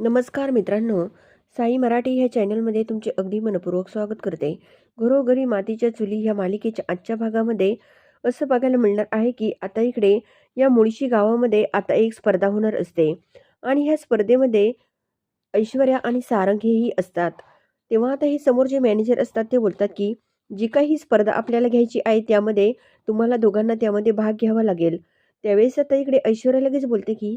नमस्कार मित्रांनो साई मराठी ह्या चॅनलमध्ये तुमचे अगदी मनपूर्वक स्वागत करते. घरोघरी मातीच्या चुली ह्या मालिकेच्या आजच्या भागामध्ये असं बघायला मिळणार आहे की आता इकडे या मुळशी गावामध्ये आता एक स्पर्धा होणार असते. आणि ह्या स्पर्धेमध्ये ऐश्वर्या आणि सारंग हेही असतात. तेव्हा आता हे समोर जे मॅनेजर असतात ते बोलतात की जी काही ही स्पर्धा आपल्याला घ्यायची आहे त्यामध्ये तुम्हाला दोघांना त्यामध्ये भाग घ्यावा लागेल. त्यावेळेस आता इकडे ऐश्वर्या लगेच बोलते की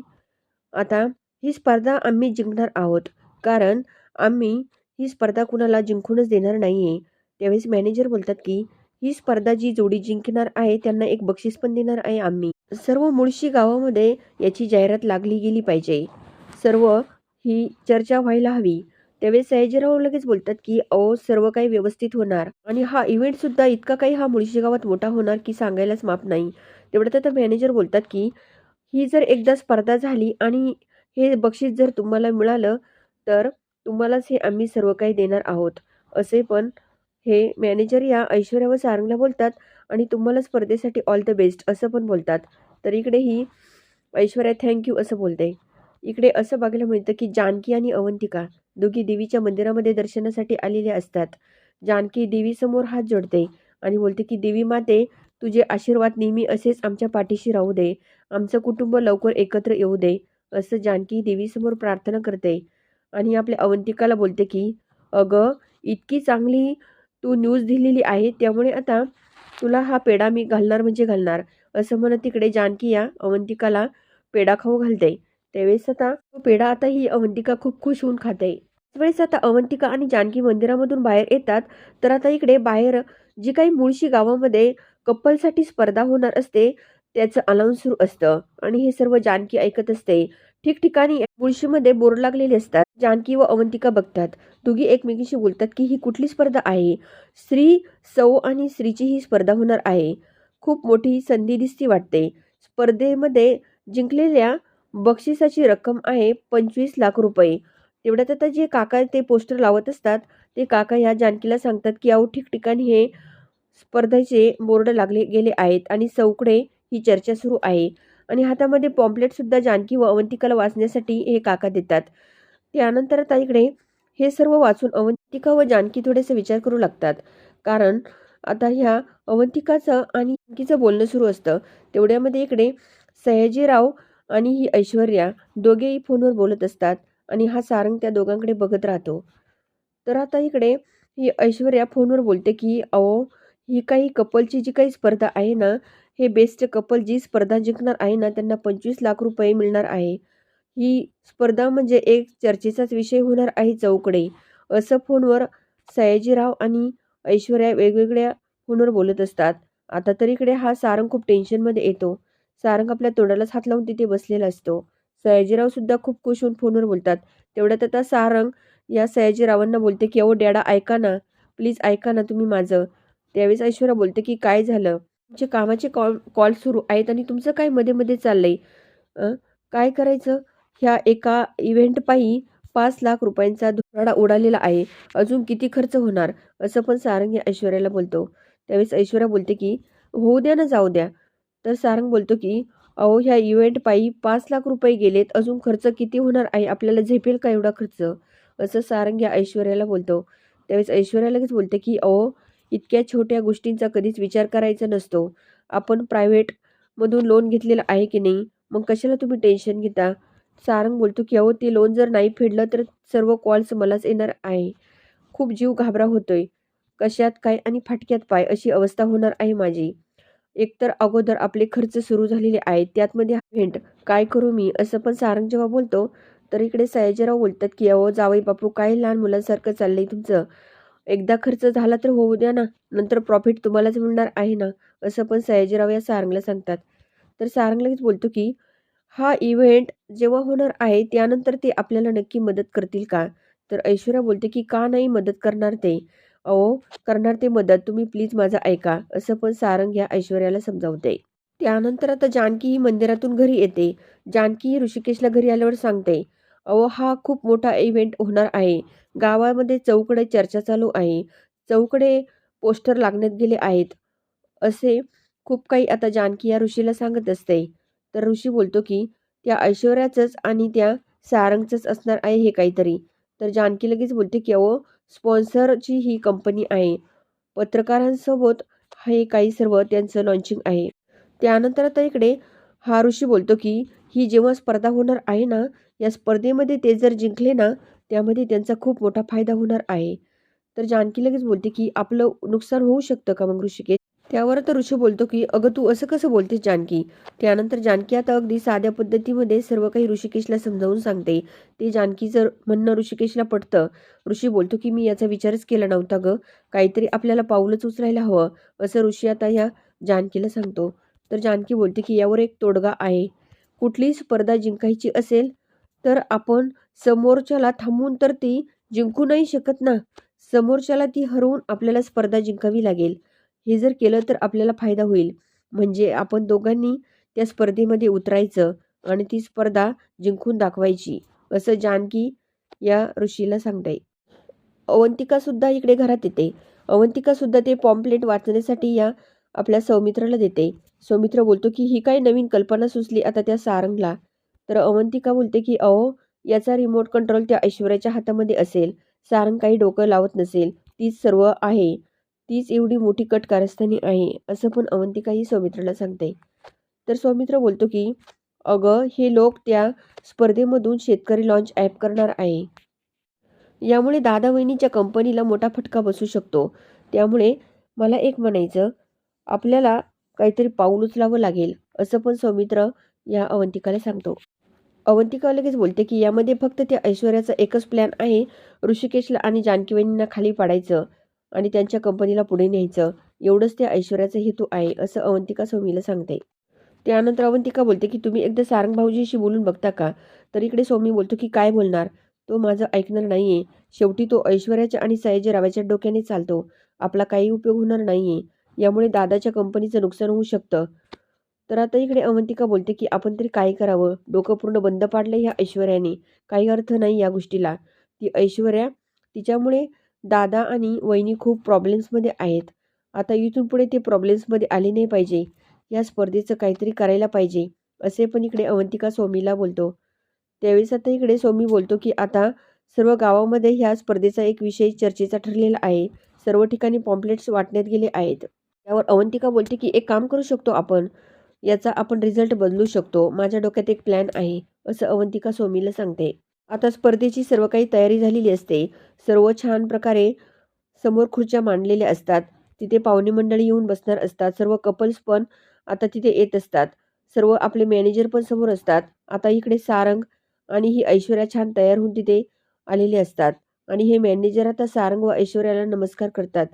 आता ही स्पर्धा आम्ही जिंकणार आहोत. कारण आम्ही ही स्पर्धा कुणाला जिंकूनच देणार नाही आहे त्यावेळेस मॅनेजर बोलतात की ही स्पर्धा जी जोडी जिंकणार आहे त्यांना एक बक्षीस पण देणार आहे आम्ही. सर्व मुळशी गावामध्ये याची जाहिरात लागली गेली पाहिजे. सर्व ही चर्चा व्हायला हवी. त्यावेळेस सयाजीराव लगेच बोलतात की अहो सर्व काही व्यवस्थित होणार. आणि हा इव्हेंट सुद्धा इतका काही हा मुळशी गावात मोठा होणार की सांगायलाच माप नाही. तेवढं तर मॅनेजर बोलतात की ही जर एकदा स्पर्धा झाली आणि हे बक्षीस जर तुम्हाला मिळालं तर तुम्हालाच हे आम्ही सर्व काही देणार आहोत. असे पण हे मॅनेजर या ऐश्वर्या व सारंगला बोलतात आणि तुम्हाला स्पर्धेसाठी ऑल द बेस्ट असं पण बोलतात. तर इकडे ही ऐश्वर्या थँक्यू असं बोलते. इकडे असं बघायला मिळतं की जानकी आणि अवंतिका दोघी देवीच्या मंदिरामध्ये दर्शनासाठी आलेल्या असतात. जानकी देवीसमोर हात जोडते आणि बोलते की देवी माते तुझे आशीर्वाद नेहमी असेच आमच्या पाठीशी राहू दे. आमचं कुटुंब लवकर एकत्र येऊ दे. असं जानकी देवीसमोर प्रार्थना करते आणि आपल्या अवंतिकाला बोलते की अगं इतकी चांगली तू न्यूज दिलेली आहे त्यामुळे आता तुला हा पेढा मी घालणार म्हणजे घालणार असं म्हणत तिकडे जानकी या अवंतिकाला पेढा खाऊ घालते. त्यावेळेस आता तो पेढा आता ही अवंतिका खूप खुश होऊन खाते. त्यावेळेस आता अवंतिका आणि जानकी मंदिरामधून बाहेर येतात तर आता इकडे बाहेर जी काही मुळशी गावामध्ये कपलसाठी स्पर्धा होणार असते त्याचं अलाउन्स सुरू असतं. आणि हे सर्व जानकी ऐकत असते. ठिकठिकाणी मुळशीमध्ये बोर्ड लागलेले असतात. जानकी व अवंतिका बघतात. दोघी एकमेकीशी बोलतात की ही कुठली स्पर्धा आहे? स्त्री सौ आणि स्त्रीची ही स्पर्धा होणार आहे. खूप मोठी संधी दिसती वाटते. स्पर्धेमध्ये जिंकलेल्या बक्षिसाची रक्कम आहे पंचवीस लाख रुपये. तेवढ्यात आता जे काका ते पोस्टर लावत असतात ते काका ह्या जानकीला सांगतात की अहो ठिकठिकाणी हे स्पर्धेचे बोर्ड लागले गेले आहेत आणि सौकडे ही चर्चा सुरू आहे. आणि हातामध्ये पॉम्पलेट सुद्धा जानकी व अवंतिकाला वाचण्यासाठी हे काका देतात. त्यानंतर आता इकडे हे सर्व वाचून अवंतिका व जानकी थोडेसे विचार करू लागतात. कारण आता ह्या अवंतिकाचं आणि जानकीचं बोलणं सुरू असतं. तेवढ्यामध्ये इकडे सयाजीराव आणि ही ऐश्वर्या दोघेही फोनवर बोलत असतात आणि हा सारंग त्या दोघांकडे बघत राहतो. तर आता इकडे ही ऐश्वर्या फोनवर बोलते की अहो ही काही कपलची जी काही स्पर्धा आहे ना हे बेस्ट कपल जी स्पर्धा जिंकणार आहे ना त्यांना पंचवीस लाख रुपये मिळणार आहे. ही स्पर्धा म्हणजे एक चर्चेचाच विषय होणार आहे चौकडे. असं फोनवर सयाजीराव आणि ऐश्वर्या वेगवेगळ्या फोनवर बोलत असतात. आता तर इकडे हा सारंग खूप टेन्शनमध्ये येतो. सारंग आपल्या तोंडालाच हात लावून तिथे बसलेला असतो. सयाजीराव सुद्धा खूप खुश होऊन फोनवर बोलतात. तेवढ्यात आता सारंग या सयाजीरावांना बोलते की अहो डॅडा ऐका ना. प्लीज ऐका ना तुम्ही माझं. त्यावेळेस ऐश्वर्या बोलते की काय झालं? तुमचे कामाचे कॉल कॉल सुरू आहेत आणि तुमचं काय मध्ये मध्ये चाललंय? काय करायचं? ह्या एका इव्हेंटपायी पाच लाख रुपयांचा धुराडा उडालेला आहे. अजून किती खर्च होणार? असं पण सारंग या ऐश्वर्याला बोलतो. त्यावेळेस ऐश्वर्या बोलते की होऊ द्या ना जाऊ द्या. तर सारंग बोलतो की अहो ह्या इव्हेंटपायी पाच लाख रुपये गेलेत. अजून खर्च किती होणार आहे? आपल्याला झेपेल का एवढा खर्च? असं सारंग या ऐश्वर्याला बोलतो. त्यावेळेस ऐश्वर्या लगेच बोलते की अहो इतक्या छोट्या गोष्टींचा कधीच विचार करायचा नसतो. आपण प्रायव्हेटमधून लोन घेतलेलं आहे की नाही? मग कशाला तुम्ही टेन्शन घेता? सारंग बोलतो की अहो ते लोन जर नाही फेडलं तर सर्व कॉल्स मलाच येणार आहे. खूप जीव घाबरा होतोय. कशात काय आणि फाटक्यात पाय अशी अवस्था होणार आहे माझी. एकतर अगोदर आपले खर्च सुरू झालेले आहेत त्यातमध्ये भेंट काय करू मी? असं पण सारंग जेव्हा बोलतो तर इकडे सयाजीराव बोलतात की अहो जावई बापू काय लहान मुलांसारखं चाललंय तुमचं? एकदा खर्च झाला तर होऊ द्या ना. नंतर प्रॉफिट तुम्हालाच मिळणार आहे ना असं पण सयाजीराव या सारंगला सांगतात. तर सारंग लगेच बोलतो की हा इव्हेंट जेव्हा होणार आहे त्यानंतर ते आपल्याला नक्की मदत करतील का? तर ऐश्वर्या बोलते की का नाही मदत करणार ते? अहो करणार ते मदत तुम्ही प्लीज माझं ऐका असं पण सारंग या ऐश्वर्याला समजावते. त्यानंतर आता जानकी ही मंदिरातून घरी येते. जानकी ही ऋषिकेशला घरी आल्यावर सांगते हा खूप मोठा इव्हेंट होणार आहे. गावामध्ये चौकडे चर्चा चालू आहे. चौकडे पोस्टर लागण्यात गेले आहेत. असे खूप काही आता जानकी या ऋषीला सांगत असते. तर ऋषी बोलतो की त्या ऐश्वर्याचंच आणि त्या सारंगचंच असणार आहे हे काहीतरी. तर जानकी लगेच बोलते की अहो स्पॉन्सरची ही कंपनी आहे. पत्रकारांसोबत हे काही सर्व त्यांचं लॉन्चिंग आहे. त्यानंतर आता इकडे हा ऋषी बोलतो की ही जेव्हा स्पर्धा होणार आहे ना या स्पर्धेमध्ये ते जर जिंकले ना त्यामध्ये त्यांचा खूप मोठा फायदा होणार आहे. तर जानकी लगेच बोलते की आपलं नुकसान होऊ शकतं का मग ऋषिकेश? त्यावर तर ऋषी बोलतो की अगं तू असं कसं बोलतेस जानकी? त्यानंतर जानकी आता अगदी साध्या पद्धतीमध्ये सर्व काही ऋषिकेशला समजावून सांगते. ते जानकीचं म्हणणं ऋषिकेशला पटतं. ऋषी बोलतो की मी याचा विचारच केला नव्हता ग. काहीतरी आपल्याला पाऊलच उचलायला हवं. असं ऋषी आता या जानकीला सांगतो. तर जानकी बोलते की यावर एक तोडगा आहे. कुठलीही स्पर्धा जिंकायची असेल तर आपण समोरच्याला थांबवून तर ती जिंकू नाही शकत ना. समोरच्याला ती हरवून आपल्याला स्पर्धा जिंकावी लागेल. हे जर केलं तर आपल्याला फायदा होईल. म्हणजे आपण दोघांनी त्या स्पर्धेमध्ये उतरायचं आणि ती स्पर्धा जिंकून दाखवायची असं जानकी या ऋषीला सांगते अवंतिकासुद्धा इकडे घरात येते. अवंतिकासुद्धा ते पॉम्पलेट वाचण्यासाठी या आपल्या सौमित्राला देते. सौमित्र बोलतो की ही काय नवीन कल्पना सुचली आता त्या सारंगला. तर अवंतिका बोलते की अहो याचा रिमोट कंट्रोल त्या ऐश्वर्याच्या हातामध्ये असेल. सारंग काही डोकं लावत नसेल. तीच सर्व आहे. तीच एवढी मोठी कट कारस्थानी आहे. असं पण अवंतिकाही सौमित्राला सांगते. तर सौमित्र बोलतो की अगं हे लोक त्या स्पर्धेमधून शेतकरी लॉन्च ॲप करणार आहे. यामुळे दादा वहिनीच्या कंपनीला मोठा फटका बसू शकतो. त्यामुळे मला एक म्हणायचं आपल्याला काहीतरी पाऊल उचलावं लागेल असं पण सौमित्र या अवंतिकाला सांगतो. अवंतिका लगेच बोलते की यामध्ये फक्त त्या ऐश्वर्याचा एकच प्लॅन आहे ऋषिकेशला आणि जानकीवहिनींना खाली पाडायचं आणि त्यांच्या कंपनीला पुढे न्यायचं. एवढंच त्या ऐश्वर्याचा हेतू आहे असं अवंतिका सौमीला सांगते. त्यानंतर अवंतिका बोलते की तुम्ही एकदा सारंग भाऊजीशी बोलून बघता का? तर इकडे सौमी बोलतो की काय बोलणार? तो माझं ऐकणार नाहीये. शेवटी तो ऐश्वर्याच्या आणि सयाजीरावाच्या डोक्याने चालतो. आपला काही उपयोग होणार नाहीये. यामुळे दादाच्या कंपनीचं नुकसान होऊ शकतं. तर आता इकडे अवंतिका बोलते की आपण तरी काय करावं? डोकं पूर्ण बंद पाडलं ह्या ऐश्वर्याने. काही अर्थ नाही या गोष्टीला. ती ऐश्वर्या तिच्यामुळे दादा आणि वहिनी खूप प्रॉब्लेम्समध्ये आहेत. आता इथून पुढे ते प्रॉब्लेम्समध्ये आले नाही पाहिजे. या स्पर्धेचं काहीतरी करायला पाहिजे. असे पण इकडे अवंतिका स्वामीला बोलतो. त्यावेळेस आता इकडे स्वामी बोलतो की आता सर्व गावामध्ये ह्या स्पर्धेचा एक विषय चर्चेचा ठरलेला आहे. सर्व ठिकाणी पॉम्पलेट्स वाटण्यात गेले आहेत. त्यावर अवंतिका बोलते की एक काम करू शकतो आपण? याचा आपण रिझल्ट बदलू शकतो. माझ्या डोक्यात एक प्लॅन आहे असं अवंतिका स्वामीला सांगते. आता स्पर्धेची सर्व काही तयारी झालेली असते. सर्व छान प्रकारे समोर खुर्च्या मांडलेल्या असतात. तिथे पाहुणे मंडळी येऊन बसणार असतात. सर्व कपल्स पण आता तिथे येत असतात. सर्व आपले मॅनेजर पण समोर असतात. आता इकडे सारंग आणि ही ऐश्वर्या छान तयार होऊन तिथे आलेले असतात. आणि हे मॅनेजर आता सारंग व ऐश्वर्याला नमस्कार करतात.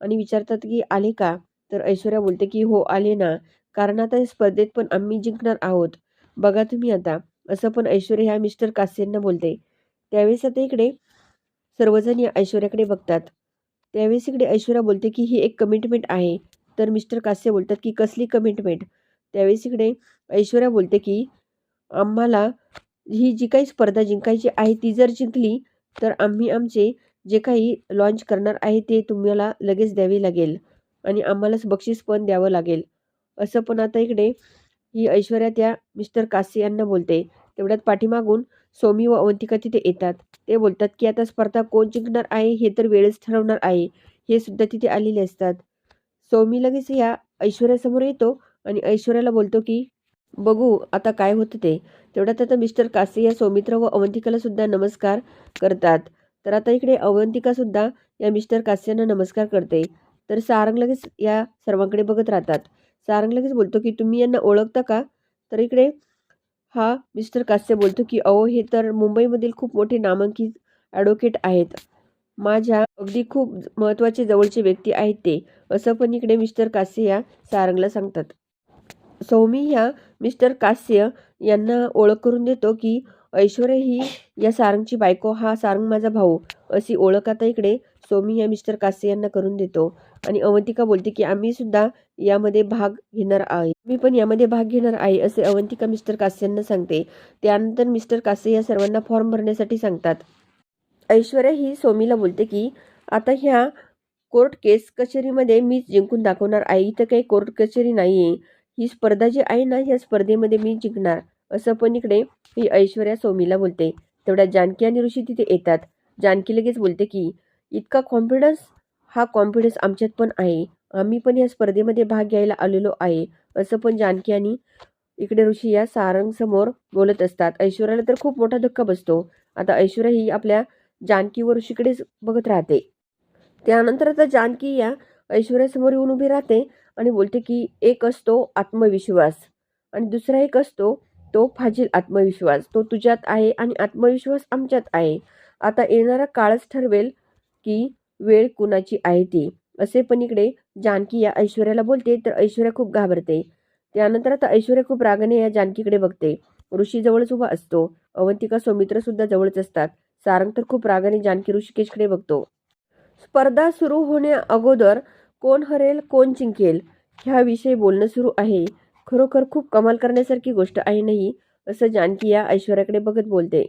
आणि विचारतात की आले का? तर ऐश्वर्या बोलते की हो आले ना. कारण आता या स्पर्धेत पण आम्ही जिंकणार आहोत. बघा तुम्ही आता. असं पण ऐश्वर्या ह्या मिस्टर कास्यांना बोलते. त्यावेळेस आता इकडे सर्वजण या ऐश्वर्याकडे बघतात. त्यावेळेस इकडे ऐश्वर्या बोलते की ही एक कमिटमेंट आहे. तर मिस्टर कास्य बोलतात की कसली कमिटमेंट त्यावेळेस इकडे ऐश्वर्या बोलते की आम्हाला ही जी काही स्पर्धा जिंकायची आहे ती जर जिंकली तर आम्ही आमचे जे काही लॉन्च करणार आहे ते तुम्हाला लगेच द्यावे लागेल. आणि आम्हालाच बक्षीस पण द्यावं लागेल. असं पण आता इकडे ही ऐश्वर्या त्या मिस्टर कासी यांना बोलते. तेवढ्यात पाठीमागून सोमी व अवंतिका तिथे येतात. ते बोलतात की आता स्पर्धा कोण जिंकणार आहे हे तर वेळेच ठरवणार आहे. हे सुद्धा तिथे आलेले असतात. सौमी लगेच या ऐश्वर्यासमोर येतो आणि ऐश्वर्याला बोलतो की बघू आता काय होतं ते. तेवढ्यात आता मिस्टर कासे या सौमित्र व अवंतिकाला सुद्धा नमस्कार करतात. तर आता इकडे अवंतिका सुद्धा या मिस्टर कास्यांना नमस्कार करते. तर सारंग लगेच या सर्वांकडे बघत राहतात. सारंग लगेच बोलतो की तुम्ही यांना ओळखता का? तर इकडे हा मिस्टर कास्य बोलतो की अहो हे तर मुंबईमधील खूप मोठे नामांकित ॲडव्होकेट आहेत. माझ्या अगदी खूप महत्त्वाचे जवळचे व्यक्ती आहेत ते. असं पण इकडे मिस्टर कास्य या सारंगला सांगतात. सौमी ह्या मिस्टर कास्य यांना ओळख करून देतो की ऐश्वर्या ही या सारंगची बायको हा सारंग माझा भाऊ. अशी ओळख आता इकडे सौमी या मिस्टर कासे यांना करून देतो. आणि अवंतिका बोलते की आम्ही सुद्धा यामध्ये भाग घेणार आहे. मी पण यामध्ये भाग घेणार आहे असे अवंतिका मिस्टर कासे यांना सांगते. त्यानंतर मिस्टर कासे या सर्वांना फॉर्म भरण्यासाठी सांगतात. ऐश्वर्या ही सोमीला बोलते की आता ह्या कोर्ट केस कचेरीमध्ये मीच जिंकून दाखवणार आहे. इथं काही कोर्ट कचेरी नाही आहे ही स्पर्धा जी आहे ना ह्या स्पर्धेमध्ये मी जिंकणार. असं पण इकडे ही ऐश्वर्या सौमीला बोलते. तेवढ्या जानकी आणि ऋषी तिथे येतात. जानकी लगेच बोलते की इतका कॉन्फिडन्स हा कॉन्फिडन्स आमच्यात पण आहे. आम्ही पण या स्पर्धेमध्ये भाग घ्यायला आलेलो आहे असं पण जानकी आणि इकडे ऋषी या सारंगसमोर बोलत असतात. ऐश्वर्याला तर खूप मोठा धक्का बसतो. आता ऐश्वर्या ही आपल्या जानकी व ऋषीकडेच बघत राहते. त्यानंतर आता जानकी या ऐश्वर्यासमोर येऊन उभी राहते आणि बोलते की एक असतो आत्मविश्वास आणि दुसरा एक असतो तो फाजील आत्मविश्वास. तो तुझ्यात आहे आणि आत्मविश्वास आमच्यात आहे. आता येणारा काळच ठरवेल की वेळ कुणाची आहे ती? असे पण इकडे जानकी या ऐश्वर्याला बोलते तर ऐश्वर्या खूप घाबरते. त्यानंतर आता ऐश्वर्या खूप रागाने या जानकीकडे बघते. ऋषी जवळच उभा असतो. अवंतिका सौमित्र सुद्धा जवळच असतात. सारंग तर खूप रागाने जानकी ऋषिकेशकडे बघतो. स्पर्धा सुरू होण्या अगोदर कोण हरेल कोण जिंकेल ह्याविषयी बोलणं सुरू आहे. खरोखर खूप कमाल करण्यासारखी गोष्ट आहे नाही असं जानकी या ऐश्वर्याकडे बघत बोलते.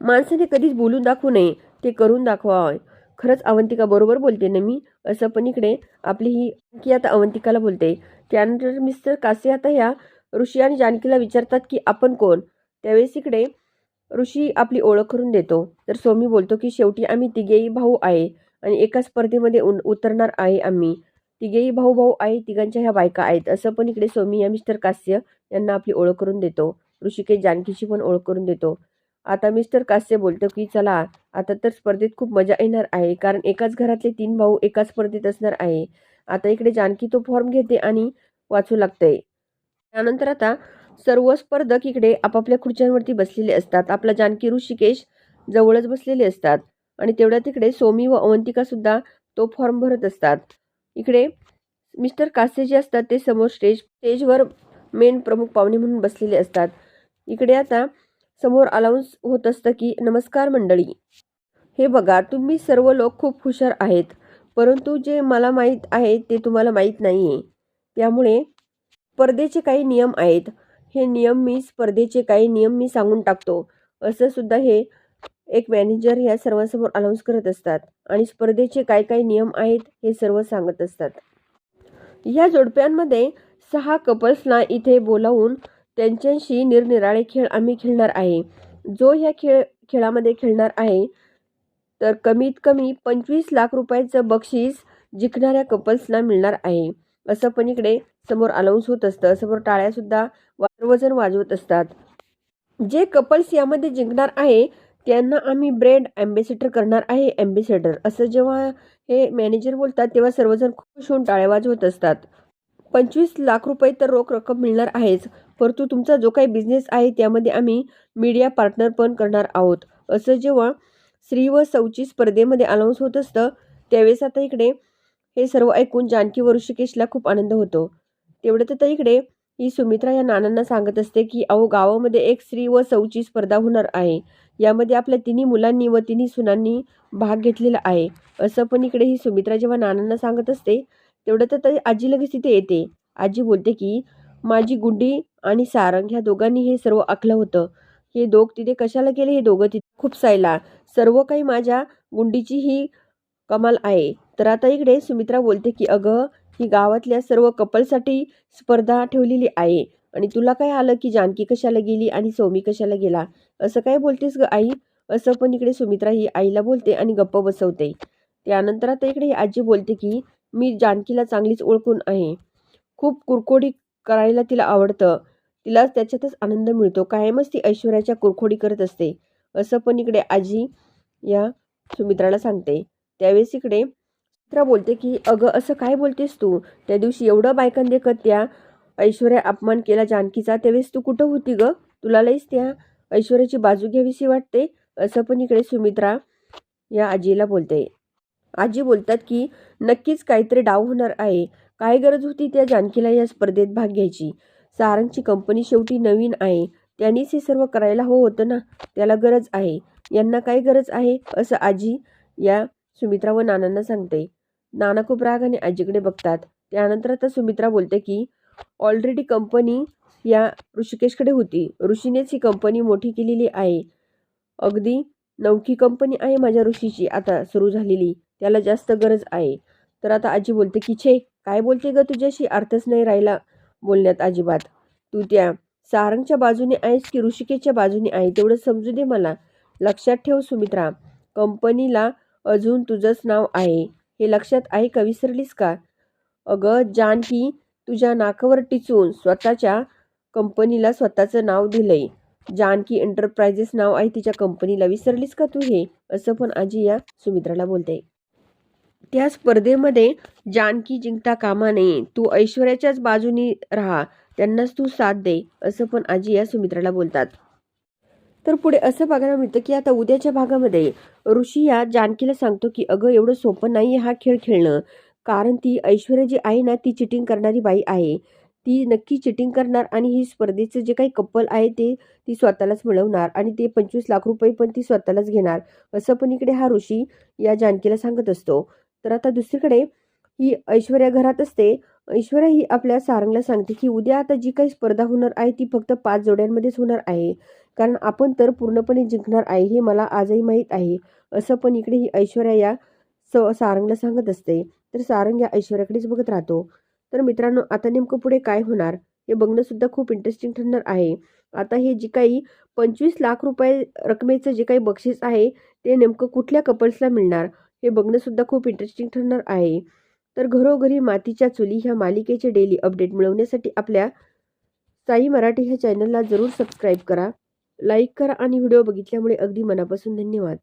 माणसाने कधीच बोलून दाखवू नये ते करून दाखवावं. खरंच अवंतिका बरोबर बोलते ना मी. असं पण इकडे आपली ही की आता अवंतिकाला बोलते. त्यानंतर मिस्टर कासे आता ह्या ऋषी आणि जानकीला विचारतात की आपण कोण? त्यावेळेस इकडे ऋषी आपली ओळख करून देतो. तर स्वामी बोलतो की शेवटी आम्ही तिघेही भाऊ आहे आणि एका स्पर्धेमध्ये उन उतरणार आहे आम्ही. तिघेही भाऊ भाऊ आहे तिघांच्या ह्या बायका आहेत. असं पण इकडे स्वामी या मिस्टर कास्य यांना आपली ओळख करून देतो. ऋषिकेश जानकीची पण ओळख करून देतो. आता मिस्टर कास्य बोलतो की चला आता तर स्पर्धेत खूप मजा येणार आहे कारण एकाच घरातले तीन भाऊ एकाच स्पर्धेत असणार आहे. आता इकडे जानकी तो फॉर्म घेते आणि वाचू लागते त्यानंतर आता सर्व स्पर्धक इकडे आपापल्या खुर्च्यांवरती बसलेले असतात. आपला जानकी ऋषिकेश जवळच बसलेले असतात. आणि तेवढ्या तिकडे सोमी व अवंतिका सुद्धा तो फॉर्म भरत असतात. इकडे मिस्टर कासे जे असतात ते समोर स्टेज स्टेजवर मेन प्रमुख पाहुणे म्हणून बसलेले असतात. इकडे आता समोर अलाउन्स होत असतं की नमस्कार मंडळी. हे बघा तुम्ही सर्व लोक खूप हुशार आहेत परंतु जे मला माहीत आहे ते तुम्हाला माहीत नाही आहे त्यामुळे स्पर्धेचे काही नियम आहेत. हे नियम मी स्पर्धेचे काही नियम मी सांगून टाकतो. असं सुद्धा हे एक मॅनेजर ह्या सर्वांसमोर अनाऊन्स करत असतात आणि स्पर्धेचे काय काय नियम आहेत हे सर्व सांगत असतात. ह्या जोडप्यांमध्ये सहा कपल्सना इथे बोलावून त्यांच्याशी निरनिराळे खेळ आम्ही खेळणार आहे. जो ह्या खेळ खेळामध्ये खेळणार आहे तर कमीत कमी पंचवीस लाख रुपयाचं बक्षीस जिंकणाऱ्या कपल्सना मिळणार आहे. असं पण इकडे समोर अलाउन्स होत असतं. समोर टाळ्यासुद्धा सर्वजण वाजवत असतात. जे कपल्स यामध्ये जिंकणार आहे त्यांना आम्ही ब्रँड ॲम्बेसेडर करणार आहे ॲम्बेसेडर असं जेव्हा हे मॅनेजर बोलतात तेव्हा सर्वजण खुश होऊन टाळ्या वाजवत असतात. पंचवीस लाख रुपये तर रोख रक्कम मिळणार आहेच. परंतु तुमचा जो काही बिझनेस आहे त्यामध्ये आम्ही मीडिया पार्टनर पण करणार आहोत. असं जेव्हा स्त्री व सौची स्पर्धेमध्ये अनाऊन्स होत असतं त्यावेळेस आता इकडे हे सर्व ऐकून जानकी व ऋषिकेशला खूप आनंद होतो. तेवढं तर इकडे ही सुमित्रा या नानांना सांगत असते की अहो गावामध्ये एक स्त्री व सौची स्पर्धा होणार आहे. यामध्ये आपल्या तिन्ही मुलांनी व तिन्ही सुनांनी भाग घेतलेला आहे. असं पण इकडे ही सुमित्रा जेव्हा नानांना सांगत असते तेवढं तर आजी लगेच तिथे येते. आजी बोलते की माझी गुड्डी आणि सारंग ह्या दोघांनी हे सर्व आखलं होतं. हे दोघ तिथे कशाला गेले? हे दोघं तिथे खूप सायला सर्व काही माझ्या गुंडीची ही कमाल आहे. तर आता इकडे सुमित्रा बोलते की अगं ही गावातल्या सर्व कपलसाठी स्पर्धा ठेवलेली आहे. आणि तुला काय आलं की जानकी कशाला गेली आणि सौमी कशाला गेला? असं काय बोलतेस ग आई? असं पण इकडे सुमित्रा ही आईला बोलते आणि गप्प बसवते. त्यानंतर आता इकडे ही आजी बोलते की मी जानकीला चांगलीच ओळखून आहे. खूप कुरकोडी करायला तिला आवडतं. तिला त्याच्यातच आनंद मिळतो. कायमच ती ऐश्वर्याच्या कुरखोडी करत असते. असं पण इकडे आजी या सुमित्राला सांगते. त्यावेळेस इकडे सुमित्रा बोलते की अगं असं काय बोलतेस तू? त्या दिवशी एवढं बायकां देखत त्या ऐश्वर्या अपमान केला जानकीचा. त्यावेळेस तू कुठं होती ग? तुला लईच त्या ऐश्वर्याची बाजू घ्यावीशी वाटते. असं पण इकडे सुमित्रा या आजीला बोलते. आजी बोलतात की नक्कीच काहीतरी डाव होणार आहे. काय गरज होती त्या जानकीला या स्पर्धेत भाग घ्यायची? सारंगची कंपनी शेवटी नवीन आहे. त्यांनीच हे सर्व करायला हो होतं ना? त्याला गरज आहे. यांना काय गरज आहे? असं आजी या सुमित्रा व नानांना सांगते. नाना खूप रागाने आजीकडे बघतात. त्यानंतर आता सुमित्रा बोलते की ऑलरेडी कंपनी या ऋषिकेशकडे होती. ऋषीनेच ही कंपनी मोठी केलेली आहे. अगदी नवकी कंपनी आहे माझ्या ऋषीची. आता सुरू झालेली. त्याला जास्त गरज आहे. तर आता आजी बोलते की छे काय बोलते ग तुझ्याशी? अर्थच नाही राहिला बोलण्यात अजिबात. तू त्या सारंगच्या बाजूने आहेस की ऋषिकेच्या बाजूने आहे तेवढं समजू दे मला. लक्षात ठेव सुमित्रा कंपनीला अजून तुझंच नाव आहे. हे लक्षात आहे का? विसरलीस का? अगं जानकी तुझ्या नाकावर टिचून स्वतःच्या कंपनीला स्वतःचं नाव दिलंय. जानकी एंटरप्राइजेस नाव आहे तिच्या कंपनीला. विसरलीस का तू हे? असं पण आजी या सुमित्राला बोलते. त्या स्पर्धेमध्ये जानकी जिंकता कामा नये. तू ऐश्वर्याच्याच बाजूनी राहा. त्यांनाच तू साथ दे असं पण आजी या सुमित्राला बोलतात. तर पुढे असं बघायला मिळतं की आता उद्याच्या भागामध्ये ऋषी या जानकीला सांगतो की अगं एवढं सोपं नाही हा खेळ खेळणं. कारण ती ऐश्वर्या जी आहे ना ती चिटिंग करणारी बाई आहे. ती नक्की चिटिंग करणार आणि ही स्पर्धेचं जे काही कपल आहे ते ती स्वतःलाच मिळवणार आणि ते पंचवीस लाख रुपये पण ती स्वतःलाच घेणार. असं पण इकडे हा ऋषी या जानकीला सांगत असतो. तर आता दुसरीकडे ही ऐश्वर्या घरात असते. ऐश्वर्या ही आपल्या सारंगला सांगते की उद्या आता जी काही स्पर्धा होणार आहे ती फक्त पाच जोड्यांमध्येच होणार आहे. कारण आपण तर पूर्णपणे जिंकणार आहे हे मला आजही माहीत आहे. असं पण इकडे ही ऐश्वर्या या स सारंगला सांगत असते. तर सारंग या ऐश्वर्याकडेच बघत राहतो. तर मित्रांनो आता नेमकं पुढे काय होणार हे बघणंसुद्धा खूप इंटरेस्टिंग ठरणार आहे. आता हे जे काही पंचवीस लाख रुपये रकमेचं जे काही बक्षीस आहे ते नेमकं कुठल्या कपल्सला मिळणार? हे बघणंसुद्धा खूप इंटरेस्टिंग ठरणार आहे. तर घरोघरी मातीच्या चुली ह्या मालिकेचे डेली अपडेट मिळवण्यासाठी आपल्या साई मराठी ह्या चॅनलला जरूर सबस्क्राईब करा. लाईक करा आणि व्हिडिओ बघितल्यामुळे अगदी मनापासून धन्यवाद.